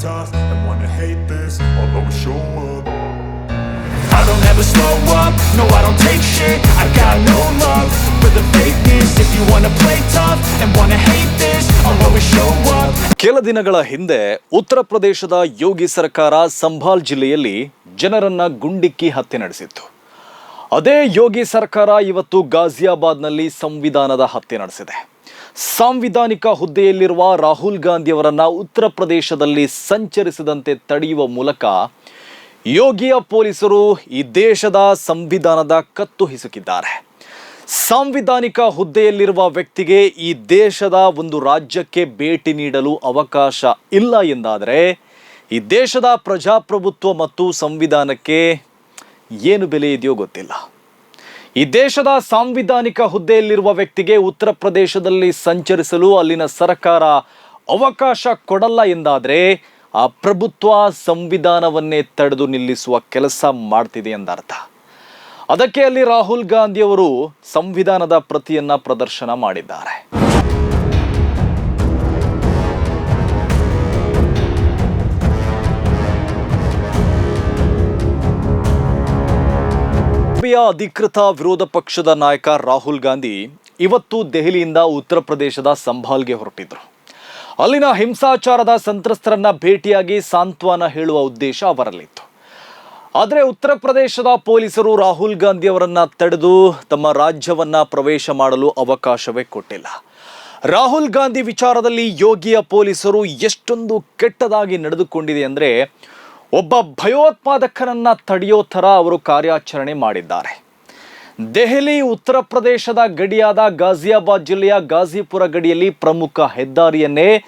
tough and wanna hate this, I'll always show up. I don't ever slow up, no I don't take shit I got no love for the fakeness If you wanna play tough and wanna hate this I'll always show up ಕೆಲ ದಿನಗಳ ಹಿಂದೆ ಉತ್ತರ ಪ್ರದೇಶದ ಯೋಗಿ ಸರ್ಕಾರ ಸಂಭಾಲ್ ಜಿಲ್ಲೆಯಲ್ಲಿ ಜನರನ್ನ ಗುಂಡಿಕ್ಕಿ ಹತ್ಯೆ ನಡೆಸಿತ್ತು ಅದೇ ಯೋಗಿ ಸರ್ಕಾರ ಇವತ್ತು ಗಾಜಿಯಾಬಾದ್ನಲ್ಲಿ ಸಂವಿಧಾನದ ಹತ್ಯೆ ನಡೆಸಿದೆ ಸಾಂವಿಧಾನಿಕ ಹುದ್ದೆಯಲ್ಲಿರುವ ರಾಹುಲ್ ಗಾಂಧಿಯವರನ್ನು ಉತ್ತರ ಪ್ರದೇಶದಲ್ಲಿ ಸಂಚರಿಸದಂತೆ ತಡೆಯುವ ಮೂಲಕ ಯೋಗಿಯ ಪೊಲೀಸರು ಈ ದೇಶದ ಸಂವಿಧಾನದ ಕತ್ತು ಹಿಸುಕಿದ್ದಾರೆ. ಸಾಂವಿಧಾನಿಕ ಹುದ್ದೆಯಲ್ಲಿರುವ ವ್ಯಕ್ತಿಗೆ ಈ ದೇಶದ ಒಂದು ರಾಜ್ಯಕ್ಕೆ ಭೇಟಿ ನೀಡಲು ಅವಕಾಶ ಇಲ್ಲ ಎಂದಾದರೆ ಈ ದೇಶದ ಪ್ರಜಾಪ್ರಭುತ್ವ ಮತ್ತು ಸಂವಿಧಾನಕ್ಕೆ ಏನು ಬೆಲೆ ಇದೆಯೋ ಗೊತ್ತಿಲ್ಲ. ಈ ದೇಶದ ಸಾಂವಿಧಾನಿಕ ಹುದ್ದೆಯಲ್ಲಿರುವ ವ್ಯಕ್ತಿಗೆ ಉತ್ತರ ಪ್ರದೇಶದಲ್ಲಿ ಸಂಚರಿಸಲು ಅಲ್ಲಿನ ಸರ್ಕಾರ ಅವಕಾಶ ಕೊಡಲ್ಲ ಎಂದಾದರೆ ಆ ಪ್ರಭುತ್ವ ಸಂವಿಧಾನವನ್ನೇ ತಡೆದು ನಿಲ್ಲಿಸುವ ಕೆಲಸ ಮಾಡ್ತಿದೆ ಎಂದರ್ಥ. ಅದಕ್ಕೆ ಅಲ್ಲಿ ರಾಹುಲ್ ಗಾಂಧಿಯವರು ಸಂವಿಧಾನದ ಪ್ರತಿಯನ್ನ ಪ್ರದರ್ಶನ ಮಾಡಿದ್ದಾರೆ. ಬಿಜೆಪಿಯ ಅಧಿಕೃತ ವಿರೋಧ ಪಕ್ಷದ ನಾಯಕ ರಾಹುಲ್ ಗಾಂಧಿ ಇವತ್ತು ದೆಹಲಿಯಿಂದ ಉತ್ತರ ಪ್ರದೇಶದ ಸಂಭಾಲ್ಗೆ ಹೊರಟಿದ್ರು. ಅಲ್ಲಿನ ಹಿಂಸಾಚಾರದ ಸಂತ್ರಸ್ತರನ್ನ ಭೇಟಿಯಾಗಿ ಸಾಂತ್ವನ ಹೇಳುವ ಉದ್ದೇಶ ಅವರಲ್ಲಿತ್ತು. ಆದರೆ ಉತ್ತರ ಪ್ರದೇಶದ ಪೊಲೀಸರು ರಾಹುಲ್ ಗಾಂಧಿ ಅವರನ್ನ ತಡೆದು ತಮ್ಮ ರಾಜ್ಯವನ್ನ ಪ್ರವೇಶ ಮಾಡಲು ಅವಕಾಶವೇ ಕೊಟ್ಟಿಲ್ಲ. ರಾಹುಲ್ ಗಾಂಧಿ ವಿಚಾರದಲ್ಲಿ ಯೋಗಿಯ ಪೊಲೀಸರು ಎಷ್ಟೊಂದು ಕೆಟ್ಟದಾಗಿ ನಡೆದುಕೊಂಡಿದೆ ಅಂದರೆ ಒಬ್ಬ ಭಯೋತ್ಪಾದಕನನ್ನ ತಡೆಯೋ ಥರ ಅವರು ಕಾರ್ಯಾಚರಣೆ ಮಾಡಿದ್ದಾರೆ. ದೆಹಲಿ, ಉತ್ತರ ಪ್ರದೇಶದ ಗಡಿಯಾದ ಗಾಜಿಯಾಬಾದ್ ಜಿಲ್ಲೆಯ ಗಾಜಿಪುರ ಗಡಿಯಲ್ಲಿ ಪ್ರಮುಖ ಹೆದ್ದಾರಿಯನ್ನೇ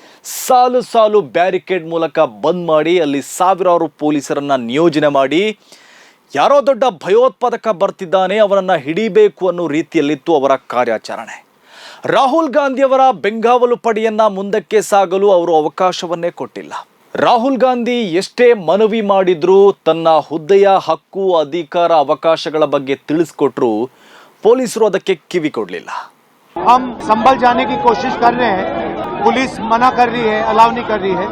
ಸಾಲು ಸಾಲು ಬ್ಯಾರಿಕೇಡ್ ಮೂಲಕ ಬಂದ್ ಮಾಡಿ ಅಲ್ಲಿ ಸಾವಿರಾರು ಪೊಲೀಸರನ್ನ ನಿಯೋಜನೆ ಮಾಡಿ ಯಾರೋ ದೊಡ್ಡ ಭಯೋತ್ಪಾದಕ ಬರ್ತಿದ್ದಾನೆ ಅವರನ್ನು ಹಿಡಿಬೇಕು ಅನ್ನೋ ರೀತಿಯಲ್ಲಿತ್ತು ಅವರ ಕಾರ್ಯಾಚರಣೆ. ರಾಹುಲ್ ಗಾಂಧಿಯವರ ಬೆಂಗಾವಲು ಪಡೆಯನ್ನ ಮುಂದಕ್ಕೆ ಸಾಗಲು ಅವರು ಅವಕಾಶವನ್ನೇ ಕೊಟ್ಟಿಲ್ಲ. ರಾಹುಲ್ ಗಾಂಧಿ ಎಷ್ಟೇ ಮನವಿ ಮಾಡಿದ್ರೂ ತನ್ನ ಹುದ್ದೆಯ ಹಕ್ಕು ಅಧಿಕಾರ ಅವಕಾಶಗಳ ಬಗ್ಗೆ ತಿಳಿಸ್ಕೊಟ್ರು ಪೊಲೀಸರು ಅದಕ್ಕೆ ಕಿವಿ ಕೊಡಲಿಲ್ಲ हम संभल जाने की कोशिश कर रहे हैं पुलिस मना कर रही है अलाउ नहीं कर रही है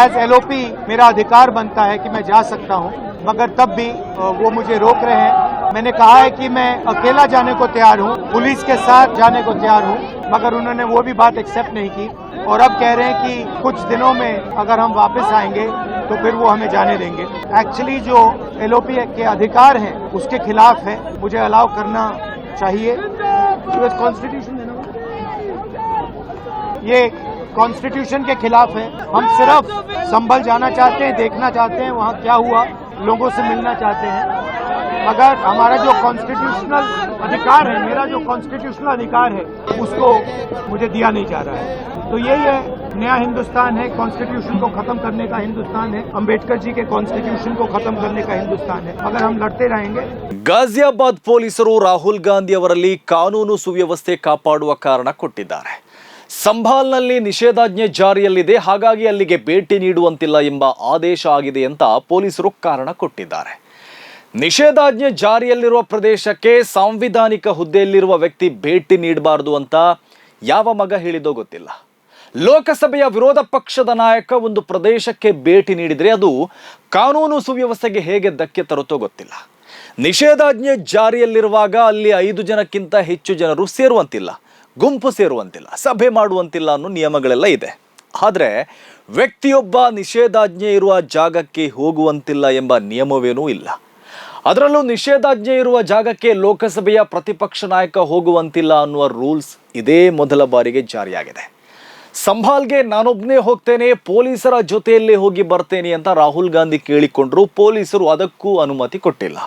एज एलओपी मेरा अधिकार बनता है कि मैं जा सकता हूं मगर तब भी अ, वो मुझे रोक रहे हैं मैंने कहा है कि मैं अकेला जाने को तैयार हूं पुलिस के साथ जाने को तैयार हूं मगर उन्होंने वो भी बात एक्सेप्ट नहीं की और अब कह रहे हैं कि कुछ दिनों में अगर हम वापस आएँगे तो फिर वो हमें जाने देंगे। एक्चुअली जो एलओपी के अधिकार हैं उसके खिलाफ है। मुझे अलाउ करना चाहिए। कॉन्स्टिट्यूशन ये कॉन्स्टिट्यूशन के खिलाफ है। हम सिर्फ़ संभल जाना चाहते हैं देखना चाहते हैं वहाँ क्या हुआ लोगों से मिलना चाहते हैं। मगर हमारा जो कॉन्स्टिट्यूशनल अधिकार है मेरा जो कॉन्स्टिट्यूशनल अधिकार है उसको मुझे दिया नहीं जा रहा है तो यही है नया हिंदुस्तान है कॉन्स्टिट्यूशन को खत्म करने का हिंदुस्तान है अंबेडकर जी के कॉन्स्टिट्यूशन को खत्म करने का हिंदुस्तान है मगर हम लड़ते रहेंगे ಗಾಜಿಯಾಬಾದ್ ಪೊಲೀಸರು ರಾಹುಲ್ ಗಾಂಧಿ ಅವರಲ್ಲಿ ಕಾನೂನು ಸುವ್ಯವಸ್ಥೆ ಕಾಪಾಡುವ ಕಾರಣ ಕೊಟ್ಟಿದ್ದಾರೆ ಸಂಭಾಲ್ನಲ್ಲಿ ನಿಷೇಧಾಜ್ಞೆ ಜಾರಿಯಲ್ಲಿದೆ ಹಾಗಾಗಿ ಅಲ್ಲಿಗೆ ಭೇಟಿ ನೀಡುವಂತಿಲ್ಲ ಎಂಬ ಆದೇಶ ಆಗಿದೆ ಅಂತ ಪೊಲೀಸರು ಕಾರಣ ಕೊಟ್ಟಿದ್ದಾರೆ ನಿಷೇಧಾಜ್ಞೆ ಜಾರಿಯಲ್ಲಿರುವ ಪ್ರದೇಶಕ್ಕೆ ಸಾಂವಿಧಾನಿಕ ಹುದ್ದೆಯಲ್ಲಿರುವ ವ್ಯಕ್ತಿ ಭೇಟಿ ನೀಡಬಾರದು ಅಂತ ಯಾವ ಮಗ ಹೇಳಿದೋ ಗೊತ್ತಿಲ್ಲ. ಲೋಕಸಭೆಯ ವಿರೋಧ ಪಕ್ಷದ ನಾಯಕ ಒಂದು ಪ್ರದೇಶಕ್ಕೆ ಭೇಟಿ ನೀಡಿದರೆ ಅದು ಕಾನೂನು ಸುವ್ಯವಸ್ಥೆಗೆ ಹೇಗೆ ಧಕ್ಕೆ ತರುತ್ತೋ ಗೊತ್ತಿಲ್ಲ. ನಿಷೇಧಾಜ್ಞೆ ಜಾರಿಯಲ್ಲಿರುವಾಗ ಅಲ್ಲಿ ಐದು ಜನಕ್ಕಿಂತ ಹೆಚ್ಚು ಜನರು ಸೇರುವಂತಿಲ್ಲ, ಗುಂಪು ಸೇರುವಂತಿಲ್ಲ, ಸಭೆ ಮಾಡುವಂತಿಲ್ಲ ಅನ್ನೋ ನಿಯಮಗಳೆಲ್ಲ ಇದೆ. ಆದರೆ ವ್ಯಕ್ತಿಯೊಬ್ಬ ನಿಷೇಧಾಜ್ಞೆ ಇರುವ ಜಾಗಕ್ಕೆ ಹೋಗುವಂತಿಲ್ಲ ಎಂಬ ನಿಯಮವೇನೂ ಇಲ್ಲ. ಅದರಲ್ಲೂ ನಿಷೇಧಾಜ್ಞೆ ಇರುವ ಜಾಗಕ್ಕೆ ಲೋಕಸಭೆಯ ಪ್ರತಿಪಕ್ಷ ನಾಯಕ ಹೋಗುವಂತಿಲ್ಲ ಅನ್ನುವ ರೂಲ್ಸ್ ಇದೇ ಮೊದಲ ಬಾರಿಗೆ ಜಾರಿಯಾಗಿದೆ. ಸಂಭಾಲ್ಗೆ ನಾನೊಬ್ಬನೇ ಹೋಗ್ತೇನೆ, ಪೊಲೀಸರ ಜೊತೆಯಲ್ಲೇ ಹೋಗಿ ಬರ್ತೇನೆ ಅಂತ ರಾಹುಲ್ ಗಾಂಧಿ ಕೇಳಿಕೊಂಡ್ರು, ಪೊಲೀಸರು ಅದಕ್ಕೂ ಅನುಮತಿ ಕೊಟ್ಟಿಲ್ಲ.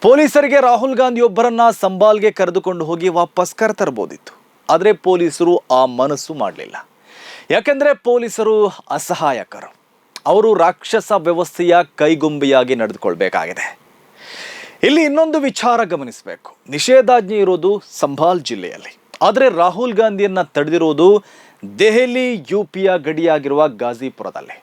ಪೊಲೀಸರಿಗೆ ರಾಹುಲ್ ಗಾಂಧಿ ಒಬ್ಬರನ್ನ ಸಂಭಾಲ್ಗೆ ಕರೆದುಕೊಂಡು ಹೋಗಿ ವಾಪಸ್ ಕರೆತರಬಹುದಿತ್ತು ಆದರೆ ಪೊಲೀಸರು ಆ ಮನಸ್ಸು ಮಾಡಲಿಲ್ಲ. ಯಾಕೆಂದರೆ ಪೊಲೀಸರು ಅಸಹಾಯಕರು. ಅವರು ರಾಕ್ಷಸ ವ್ಯವಸ್ಥೆಯ ಕೈಗೊಂಬೆಯಾಗಿ ನಡೆದುಕೊಳ್ಬೇಕಾಗಿದೆ. ಇಲ್ಲಿ ಇನ್ನೊಂದು ವಿಚಾರ ಗಮನಿಸಬೇಕು. ನಿಷೇಧಾಜ್ಞೆ ಇರೋದು ಸಂಭಾಲ್ ಜಿಲ್ಲೆಯಲ್ಲಿ. ಆದರೆ ರಾಹುಲ್ ಗಾಂಧಿಯನ್ನ ತಡೆದಿರೋದು ದೆಹಲಿ ಯು ಪಿಯ ಗಡಿಯಾಗಿರುವ ಗಾಜಿಪುರದಲ್ಲಿ.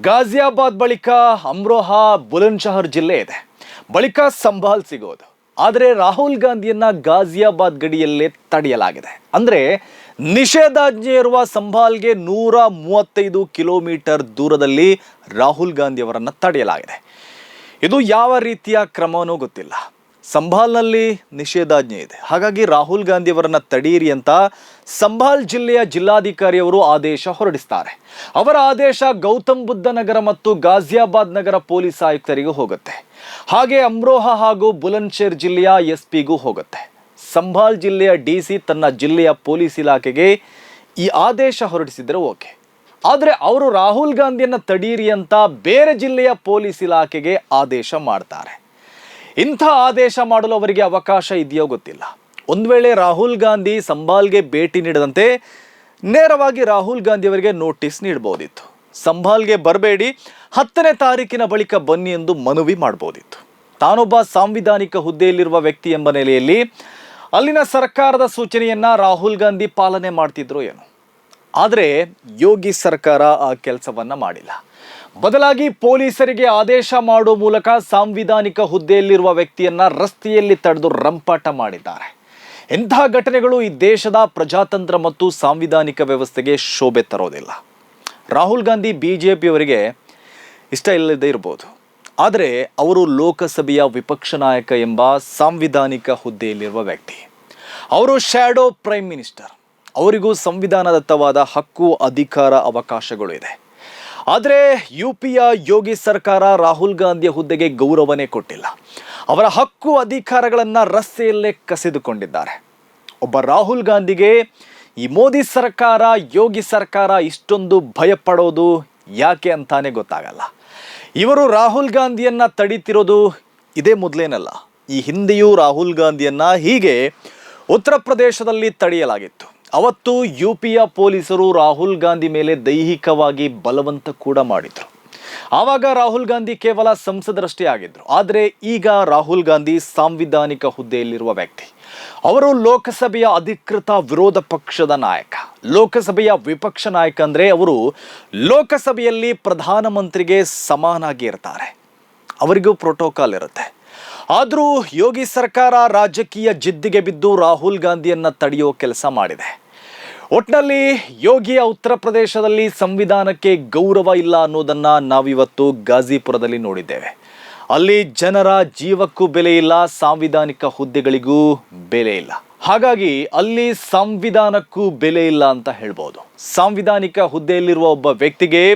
ಗಾಜಿಯಾಬಾದ್ ಬಳಿಕ ಅಮ್ರೋಹಾ ಬುಲಂದ್ಶಹರ್ ಜಿಲ್ಲೆ ಇದೆ. ಬಳಿಕ ಸಂಭಾಲ್ ಸಿಗೋದು. ಆದರೆ ರಾಹುಲ್ ಗಾಂಧಿಯನ್ನ ಗಾಜಿಯಾಬಾದ್ ಗಡಿಯಲ್ಲೇ ತಡೆಯಲಾಗಿದೆ. ಅಂದರೆ ನಿಷೇಧಾಜ್ಞೆ ಇರುವ ಸಂಭಾಲ್ಗೆ ನೂರ ಮೂವತ್ತೈದು ಕಿಲೋಮೀಟರ್ ದೂರದಲ್ಲಿ ರಾಹುಲ್ ಗಾಂಧಿಯವರನ್ನು ತಡೆಯಲಾಗಿದೆ. ಇದು ಯಾವ ರೀತಿಯ ಕ್ರಮವೂ ಗೊತ್ತಿಲ್ಲ. ಸಂಭಾಲ್ನಲ್ಲಿ ನಿಷೇಧಾಜ್ಞೆ ಇದೆ. ಹಾಗಾಗಿ ರಾಹುಲ್ ಗಾಂಧಿ ಅವರನ್ನ ತಡೀರಿ ಅಂತ ಸಂಭಾಲ್ ಜಿಲ್ಲೆಯ ಜಿಲ್ಲಾಧಿಕಾರಿಯವರು ಆದೇಶ ಹೊರಡಿಸ್ತಾರೆ. ಅವರ ಆದೇಶ ಗೌತಮ್ ಬುದ್ಧ ನಗರ ಮತ್ತು ಗಾಜಿಯಾಬಾದ್ ನಗರ ಪೊಲೀಸ್ ಆಯುಕ್ತರಿಗೂ ಹೋಗುತ್ತೆ. ಹಾಗೆ ಅಮ್ರೋಹಾ ಹಾಗೂ ಬುಲಂದ್ಶೇರ್ ಜಿಲ್ಲೆಯ ಎಸ್ ಪಿಗೂ ಹೋಗುತ್ತೆ. ಸಂಭಾಲ್ ಜಿಲ್ಲೆಯ ಡಿ ಸಿ ತನ್ನ ಜಿಲ್ಲೆಯ ಪೊಲೀಸ್ ಇಲಾಖೆಗೆ ಈ ಆದೇಶ ಹೊರಡಿಸಿದರೆ ಓಕೆ. ಆದರೆ ಅವರು ರಾಹುಲ್ ಗಾಂಧಿಯನ್ನು ತಡೀರಿ ಅಂತ ಬೇರೆ ಜಿಲ್ಲೆಯ ಪೊಲೀಸ್ ಇಲಾಖೆಗೆ ಆದೇಶ ಮಾಡ್ತಾರೆ. ಇಂಥ ಆದೇಶ ಮಾಡಲು ಅವರಿಗೆ ಅವಕಾಶ ಇದೆಯೋ ಗೊತ್ತಿಲ್ಲ. ಒಂದು ವೇಳೆ ರಾಹುಲ್ ಗಾಂಧಿ ಸಂಭಾಲ್ಗೆ ಭೇಟಿ ನೀಡದಂತೆ ನೇರವಾಗಿ ರಾಹುಲ್ ಗಾಂಧಿ ಅವರಿಗೆ ನೋಟಿಸ್ ನೀಡಬಹುದಿತ್ತು ಸಂಭಾಲ್ಗೆ ಬರಬೇಡಿ, ಹತ್ತನೇ ತಾರೀಕಿನ ಬಳಿಕ ಬನ್ನಿ ಎಂದು ಮನವಿ ಮಾಡಬಹುದಿತ್ತು ತಾನೊಬ್ಬ ಸಾಂವಿಧಾನಿಕ ಹುದ್ದೆಯಲ್ಲಿರುವ ವ್ಯಕ್ತಿ ಎಂಬ ನೆಲೆಯಲ್ಲಿ ಅಲ್ಲಿನ ಸರ್ಕಾರದ ಸೂಚನೆಯನ್ನ ರಾಹುಲ್ ಗಾಂಧಿ ಪಾಲನೆ ಮಾಡ್ತಿದ್ರು ಏನು. ಆದರೆ ಯೋಗಿ ಸರ್ಕಾರ ಆ ಕೆಲಸವನ್ನ ಮಾಡಿಲ್ಲ. ಬದಲಾಗಿ ಪೊಲೀಸರಿಗೆ ಆದೇಶ ಮಾಡುವ ಮೂಲಕ ಸಾಂವಿಧಾನಿಕ ಹುದ್ದೆಯಲ್ಲಿರುವ ವ್ಯಕ್ತಿಯನ್ನ ರಸ್ತೆಯಲ್ಲಿ ತಡೆದು ರಂಪಾಟ ಮಾಡಿದ್ದಾರೆ. ಇಂತಹ ಘಟನೆಗಳು ಈ ದೇಶದ ಪ್ರಜಾತಂತ್ರ ಮತ್ತು ಸಾಂವಿಧಾನಿಕ ವ್ಯವಸ್ಥೆಗೆ ಶೋಭೆ ತರೋದಿಲ್ಲ. ರಾಹುಲ್ ಗಾಂಧಿ ಬಿ ಜೆ ಪಿಯವರಿಗೆ ಇಷ್ಟ ಇಲ್ಲದೇ ಇರ್ಬೋದು. ಆದರೆ ಅವರು ಲೋಕಸಭೆಯ ವಿಪಕ್ಷ ನಾಯಕ ಎಂಬ ಸಾಂವಿಧಾನಿಕ ಹುದ್ದೆಯಲ್ಲಿರುವ ವ್ಯಕ್ತಿ. ಅವರು ಶ್ಯಾಡೋ ಪ್ರೈಮ್ ಮಿನಿಸ್ಟರ್ ಅವರಿಗೂ ಸಂವಿಧಾನದತ್ತವಾದ ಹಕ್ಕು, ಅಧಿಕಾರ, ಅವಕಾಶಗಳು ಇದೆ. ಆದರೆ ಯು ಪಿಯ ಯೋಗಿ ಸರ್ಕಾರ ರಾಹುಲ್ ಗಾಂಧಿಯ ಹುದ್ದೆಗೆ ಗೌರವನೇ ಕೊಟ್ಟಿಲ್ಲ. ಅವರ ಹಕ್ಕು, ಅಧಿಕಾರಗಳನ್ನು ರಸ್ತೆಯಲ್ಲೇ ಕಸಿದುಕೊಂಡಿದ್ದಾರೆ. ಒಬ್ಬ ರಾಹುಲ್ ಗಾಂಧಿಗೆ ಈ ಮೋದಿ ಸರ್ಕಾರ, ಯೋಗಿ ಸರ್ಕಾರ ಇಷ್ಟೊಂದು ಭಯಪಡೋದು ಯಾಕೆ ಅಂತಾನೆ ಗೊತ್ತಾಗಲ್ಲ. ಇವರು ರಾಹುಲ್ ಗಾಂಧಿಯನ್ನ ತಡೀತಿರೋದು ಇದೇ ಮೊದಲೇನಲ್ಲ. ಈ ಹಿಂದೆಯೂ ರಾಹುಲ್ ಗಾಂಧಿಯನ್ನು ಹೀಗೆ ಉತ್ತರ ಪ್ರದೇಶದಲ್ಲಿ ತಡೆಯಲಾಗಿತ್ತು. ಅವತ್ತು ಯು ಪಿಯ ಪೊಲೀಸರು ರಾಹುಲ್ ಗಾಂಧಿ ಮೇಲೆ ದೈಹಿಕವಾಗಿ ಬಲವಂತ ಕೂಡ ಮಾಡಿದರು. ಆವಾಗ ರಾಹುಲ್ ಗಾಂಧಿ ಕೇವಲ ಸಂಸದರಷ್ಟೇ ಆಗಿದ್ರು. ಆದರೆ ಈಗ ರಾಹುಲ್ ಗಾಂಧಿ ಸಾಂವಿಧಾನಿಕ ಹುದ್ದೆಯಲ್ಲಿರುವ ವ್ಯಕ್ತಿ. ಅವರು ಲೋಕಸಭೆಯ ಅಧಿಕೃತ ವಿರೋಧ ಪಕ್ಷದ ನಾಯಕ. ಲೋಕಸಭೆಯ ವಿಪಕ್ಷ ನಾಯಕ ಅಂದರೆ ಅವರು ಲೋಕಸಭೆಯಲ್ಲಿ ಪ್ರಧಾನಮಂತ್ರಿಗೆ ಸಮಾನಾಗಿ ಇರ್ತಾರೆ. ಅವರಿಗೂ ಪ್ರೋಟೋಕಾಲ್ ಇರುತ್ತೆ. ಆದರೂ ಯೋಗಿ ಸರ್ಕಾರ ರಾಜಕೀಯ ಜಿದ್ದಿಗೆ ಬಿದ್ದು ರಾಹುಲ್ ಗಾಂಧಿಯನ್ನು ತಡೆಯೋ ಕೆಲಸ ಮಾಡಿದೆ. ಒಟ್ನಲ್ಲಿ ಯೋಗಿಯ ಉತ್ತರ ಪ್ರದೇಶದಲ್ಲಿ ಸಂವಿಧಾನಕ್ಕೆ ಗೌರವ ಇಲ್ಲ ಅನ್ನೋದನ್ನ ನಾವಿವತ್ತು ಗಾಜಿಪುರದಲ್ಲಿ ನೋಡಿದ್ದೇವೆ. ಅಲ್ಲಿ ಜನರ ಜೀವಕ್ಕೂ ಬೆಲೆ ಇಲ್ಲ, ಸಾಂವಿಧಾನಿಕ ಹುದ್ದೆಗಳಿಗೂ ಬೆಲೆ ಇಲ್ಲ. ಹಾಗಾಗಿ ಅಲ್ಲಿ ಸಂವಿಧಾನಕ್ಕೂ ಬೆಲೆ ಇಲ್ಲ ಅಂತ ಹೇಳ್ಬೋದು. ಸಾಂವಿಧಾನಿಕ ಹುದ್ದೆಯಲ್ಲಿರುವ ಒಬ್ಬ ವ್ಯಕ್ತಿಗೆ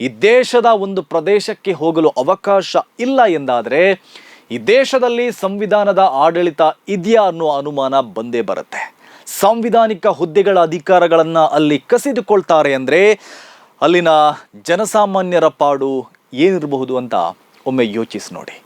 ಈ ದೇಶದ ಒಂದು ಪ್ರದೇಶಕ್ಕೆ ಹೋಗಲು ಅವಕಾಶ ಇಲ್ಲ ಎಂದಾದರೆ, ಈ ದೇಶದಲ್ಲಿ ಸಂವಿಧಾನದ ಆಡಳಿತ ಇದೆಯಾ ಅನ್ನೋ ಅನುಮಾನ ಬಂದೇ ಬರುತ್ತೆ. ಸಾಂವಿಧಾನಿಕ ಹುದ್ದೆಗಳ ಅಧಿಕಾರಗಳನ್ನು ಅಲ್ಲಿ ಕಸಿದುಕೊಳ್ತಾರೆ ಅಂದರೆ ಅಲ್ಲಿನ ಜನಸಾಮಾನ್ಯರ ಪಾಡು ಏನಿರಬಹುದು ಅಂತ ಒಮ್ಮೆ ಯೋಚಿಸಿ ನೋಡಿ.